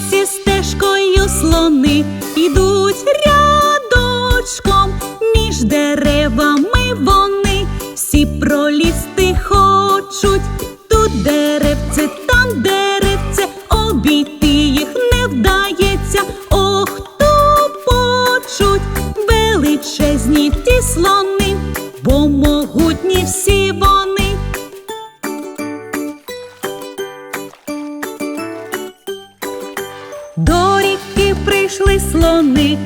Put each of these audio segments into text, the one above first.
вранці стежкою слони ідуть рядочком між деревами вони всі пролізти хочуть. Тут деревце, там деревце, обійти їх не вдається. Ох, почуть величезні ті слони, бо До ріки прийшли слони,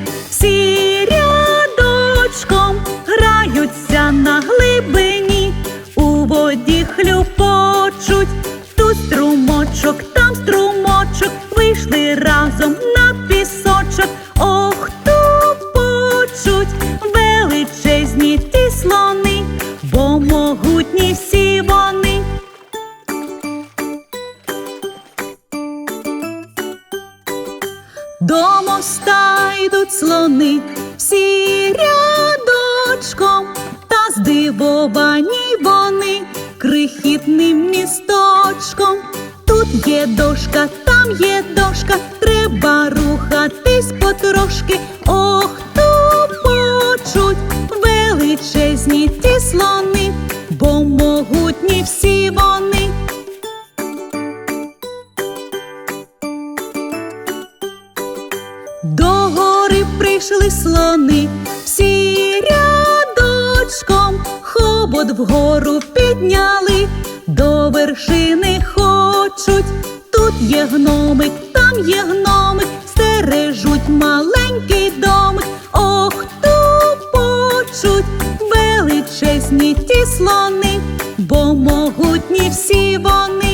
До моста йдуть слони, всі рядочком, та здивовані вони крихітним місточком. Тут є дошка, там є дошка, треба рухатись потрошки. Ох, то почуть величезні ті слони, бо могутні всі вони. До гори прийшли слони, всі рядочком, хобот вгору підняли, до вершини хочуть. Тут є гномик, там є гномик, стережуть маленький домик. Ох, то почуть величезні ті слони, бо могутні всі вони.